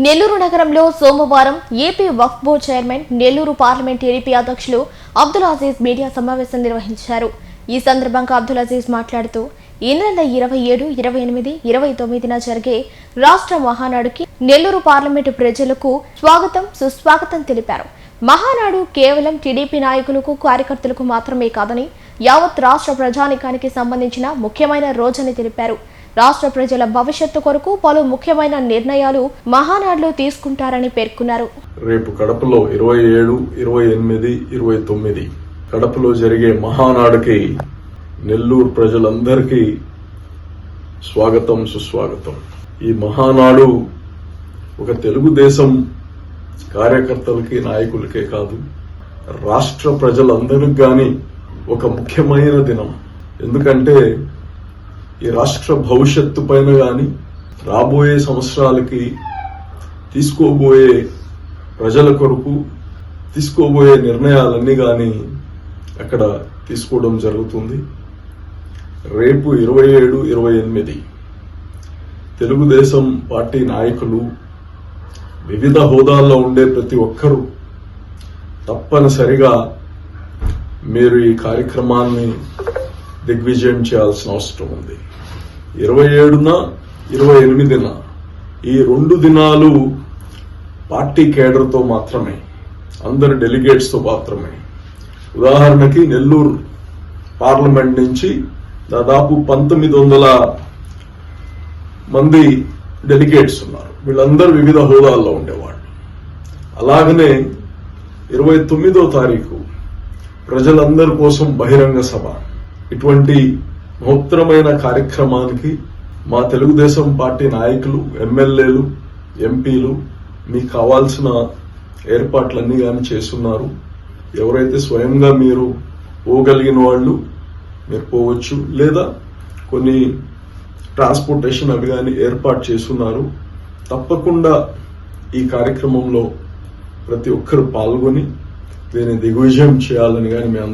నెల్లూరు నగరంలో సోమవారం AP Waqf board chairman Nellore parliament TDP అధ్యక్షులు అబ్దుల్ అజీజ్ మీడియా సమావేశం నిర్వహించారు. ఈ సందర్భంగా అబ్దుల్ అజీజ్ మాట్లాడుతూ ఈ నెల ఇరవై ఏడు ఇరవై ఎనిమిది ఇరవై తొమ్మిదిన జరిగే రాష్ట్ర మహానాడుకి నెల్లూరు పార్లమెంటు ప్రజలకు స్వాగతం సుస్వాగతం తెలిపారు. మహానాడు కేవలం టీడీపీ నాయకులకు కార్యకర్తలకు మాత్రమే కాదని యావత్ రాష్ట్ర ప్రజానికానికి సంబంధించిన ముఖ్యమైన రోజని తెలిపారు. రాష్ట్ర ప్రజల భవిష్యత్తు కొరకు పలు ముఖ్యమైన నిర్ణయాలు మహానాడులో తీసుకుంటారని పేర్కొన్నారు. రేపు కడపలో ఇరవై ఏడు ఇరవై ఎనిమిది ఇరవై తొమ్మిది. కడపలో జరిగే మహానాడుకి నెల్లూరు ప్రజలందరికీ స్వాగతం సుస్వాగతం. ఈ మహానాడు ఒక తెలుగుదేశం కార్యకర్తలకి నాయకులకే కాదు రాష్ట్ర ప్రజలందరికి కానీ ఒక ముఖ్యమైన దినం. ఎందుకంటే ఈ రాష్ట్ర భవిష్యత్తు పైన కానీ రాబోయే సంవత్సరాలకి తీసుకోబోయే ప్రజల కొరకు తీసుకోబోయే నిర్ణయాలన్నీ కానీ అక్కడ తీసుకోవడం జరుగుతుంది. రేపు ఇరవై ఏడు ఇరవై ఎనిమిది తెలుగుదేశం పార్టీ నాయకులు వివిధ హోదాల్లో ఉండే ప్రతి ఒక్కరూ తప్పనిసరిగా మీరు ఈ కార్యక్రమాన్ని దిగ్విజయం చేయాల్సిన అవసరం ఉంది. ఇరవై ఏడున ఇరవై ఎనిమిదిన. ఈ రెండు దినాలు పార్టీ కేడర్తో మాత్రమే అందరి డెలిగేట్స్తో మాత్రమే. ఉదాహరణకి నెల్లూరు పార్లమెంట్ నుంచి దాదాపు పంతొమ్మిది వందల మంది డెలిగేట్స్ ఉన్నారు. వీళ్ళందరూ వివిధ హోదాల్లో ఉండేవాళ్ళు. అలాగనే ఇరవై తొమ్మిదో తారీఖు ప్రజలందరి కోసం బహిరంగ సభ. ఇటువంటి మహోత్తరమైన కార్యక్రమానికి మా తెలుగుదేశం పార్టీ నాయకులు ఎమ్మెల్యేలు ఎంపీలు మీకు కావాల్సిన ఏర్పాట్లన్నీ కానీ చేస్తున్నారు. ఎవరైతే స్వయంగా మీరు పోగలిగిన వాళ్ళు మీరు పోవచ్చు. లేదా కొన్ని ట్రాన్స్పోర్టేషన్ అవి కానీ ఏర్పాటు చేస్తున్నారు. తప్పకుండా ఈ కార్యక్రమంలో ప్రతి ఒక్కరు పాల్గొని దీన్ని దిగ్విజయం చేయాలని కానీ మీ అందరం